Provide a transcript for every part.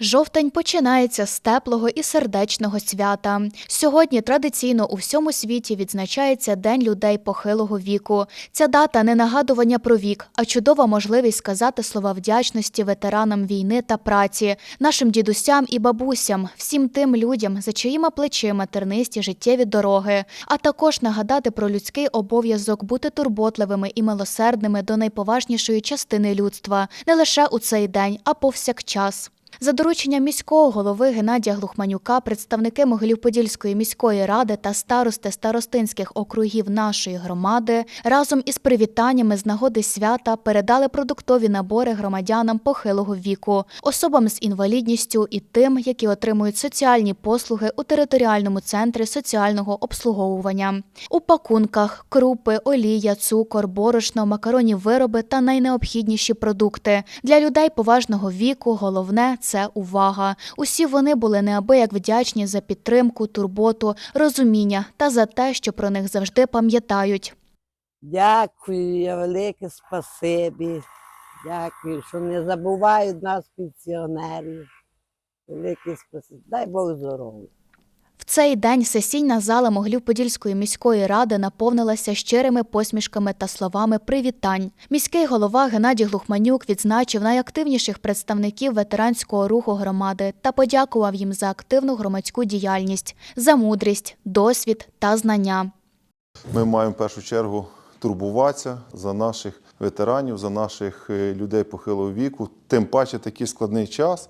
Жовтень починається з теплого і сердечного свята. Сьогодні традиційно у всьому світі відзначається День людей похилого віку. Ця дата не нагадування про вік, а чудова можливість сказати слова вдячності ветеранам війни та праці, нашим дідусям і бабусям, всім тим людям, за чиїми плечима тернисті життєві дороги, а також нагадати про людський обов'язок бути турботливими і милосердними до найповажнішої частини людства не лише у цей день, а повсякчас. За дорученням міського голови Геннадія Глухманюка, представники Могилів-Подільської міської ради та старости старостинських округів нашої громади разом із привітаннями з нагоди свята передали продуктові набори громадянам похилого віку, особам з інвалідністю і тим, які отримують соціальні послуги у територіальному центрі соціального обслуговування. У пакунках крупи, олія, цукор, борошно, макаронні вироби та найнеобхідніші продукти для людей поважного віку. Головне це увага. Усі вони були неабияк вдячні за підтримку, турботу, розуміння та за те, що про них завжди пам'ятають. Дякую, я велике спасибі. Дякую, що не забувають нас, пенсіонерів. Велике спасибі. Дай Бог здоров'я. В цей день сесійна зала Могилів-Подільської міської ради наповнилася щирими посмішками та словами привітань. Міський голова Геннадій Глухманюк відзначив найактивніших представників ветеранського руху громади та подякував їм за активну громадську діяльність, за мудрість, досвід та знання. Ми маємо в першу чергу турбуватися за наших ветеранів, за наших е, людей похилого віку, тим паче такий складний час,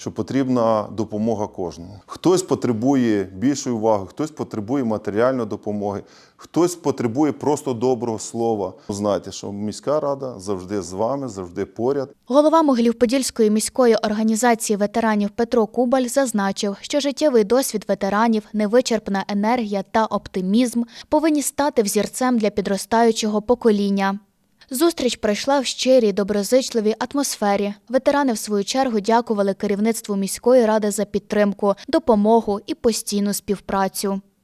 що потрібна допомога кожному. Хтось потребує більшої уваги, хтось потребує матеріальної допомоги, хтось потребує просто доброго слова. Знайте, що міська рада завжди з вами, завжди поряд. Голова Могилів-Подільської міської організації ветеранів Петро Кубаль зазначив, що життєвий досвід ветеранів, невичерпна енергія та оптимізм повинні стати взірцем для підростаючого покоління. Зустріч пройшла в щирій, доброзичливій атмосфері. Ветерани, в свою чергу, дякували керівництву міської ради за підтримку, допомогу і постійну співпрацю.